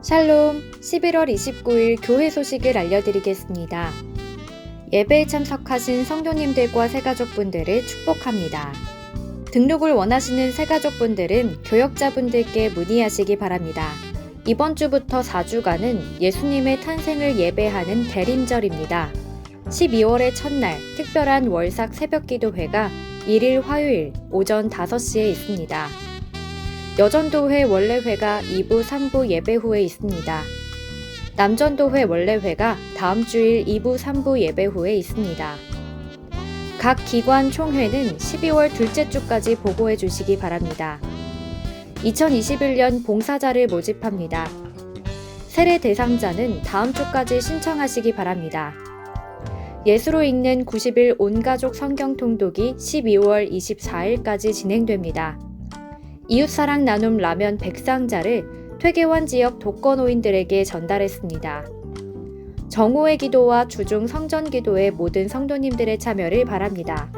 샬롬 11월 29일 교회 소식을 알려드리겠습니다. 예배에 참석하신 성도님들과 새가족분들을 축복합니다. 등록을 원하시는 새가족분들은 교역자분들께 문의하시기 바랍니다. 이번 주부터 4주간은 예수님의 탄생을 예배하는 대림절입니다. 12월의 첫날 특별한 월삭 새벽 기도회가 1일 화요일 오전 5시에 있습니다. 여전도회 원래회가 2부, 3부 예배 후에 있습니다. 남전도회 원래회가 다음 주일 2부, 3부 예배 후에 있습니다. 각 기관 총회는 12월 둘째 주까지 보고해 주시기 바랍니다. 2021년 봉사자를 모집합니다. 세례 대상자는 다음 주까지 신청하시기 바랍니다. 예수로 읽는 90일 온가족 성경 통독이 12월 24일까지 진행됩니다. 이웃사랑 나눔 라면 백상자를 퇴계원 지역 독거노인들에게 전달했습니다. 정오의 기도와 주중 성전 기도의 모든 성도님들의 참여를 바랍니다.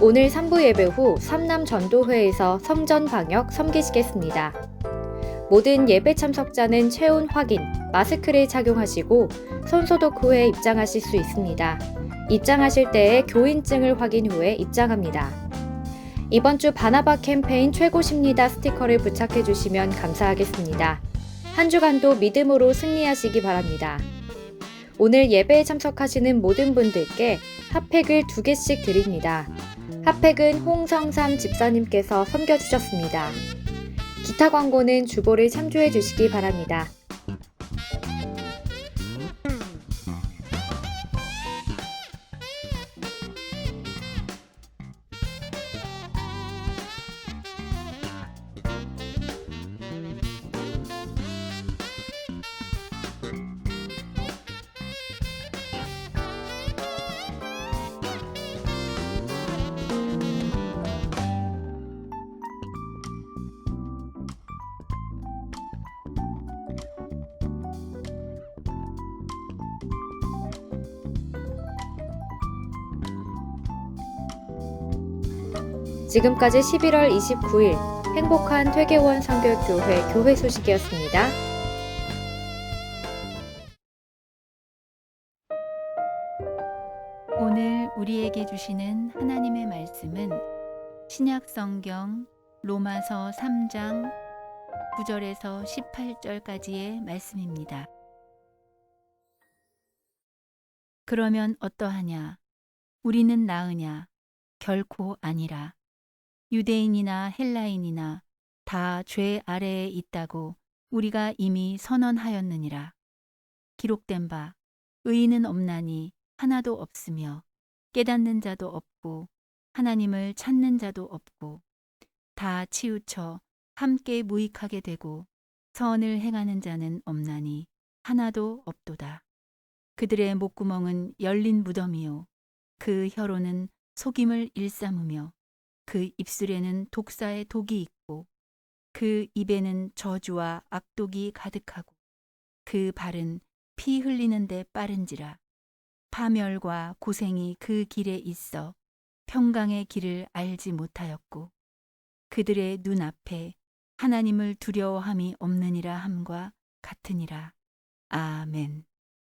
오늘 3부 예배 후 삼남 전도회에서 성전 방역 섬기시겠습니다. 모든 예배 참석자는 체온 확인, 마스크를 착용하시고 손소독 후에 입장하실 수 있습니다. 입장하실 때에 교인증을 확인 후에 입장합니다. 이번 주 바나바 캠페인 최고십니다 스티커를 부착해 주시면 감사하겠습니다. 한 주간도 믿음으로 승리하시기 바랍니다. 오늘 예배에 참석하시는 모든 분들께 핫팩을 두 개씩 드립니다. 핫팩은 홍성삼 집사님께서 섬겨주셨습니다. 기타 광고는 주보를 참조해 주시기 바랍니다. 지금까지 11월 29일 행복한 퇴계원 성결교회 교회 소식이었습니다. 오늘 우리에게 주시는 하나님의 말씀은 신약 성경 로마서 3장 9절에서 18절까지의 말씀입니다. 그러면 어떠하냐? 우리는 나으냐? 결코 아니라. 유대인이나 헬라인이나 다 죄 아래에 있다고 우리가 이미 선언하였느니라. 기록된 바 의인은 없나니 하나도 없으며 깨닫는 자도 없고 하나님을 찾는 자도 없고 다 치우쳐 함께 무익하게 되고 선을 행하는 자는 없나니 하나도 없도다. 그들의 목구멍은 열린 무덤이요 그 혀로는 속임을 일삼으며 그 입술에는 독사의 독이 있고 그 입에는 저주와 악독이 가득하고 그 발은 피 흘리는데 빠른지라 파멸과 고생이 그 길에 있어 평강의 길을 알지 못하였고 그들의 눈앞에 하나님을 두려워함이 없느니라 함과 같으니라. 아멘.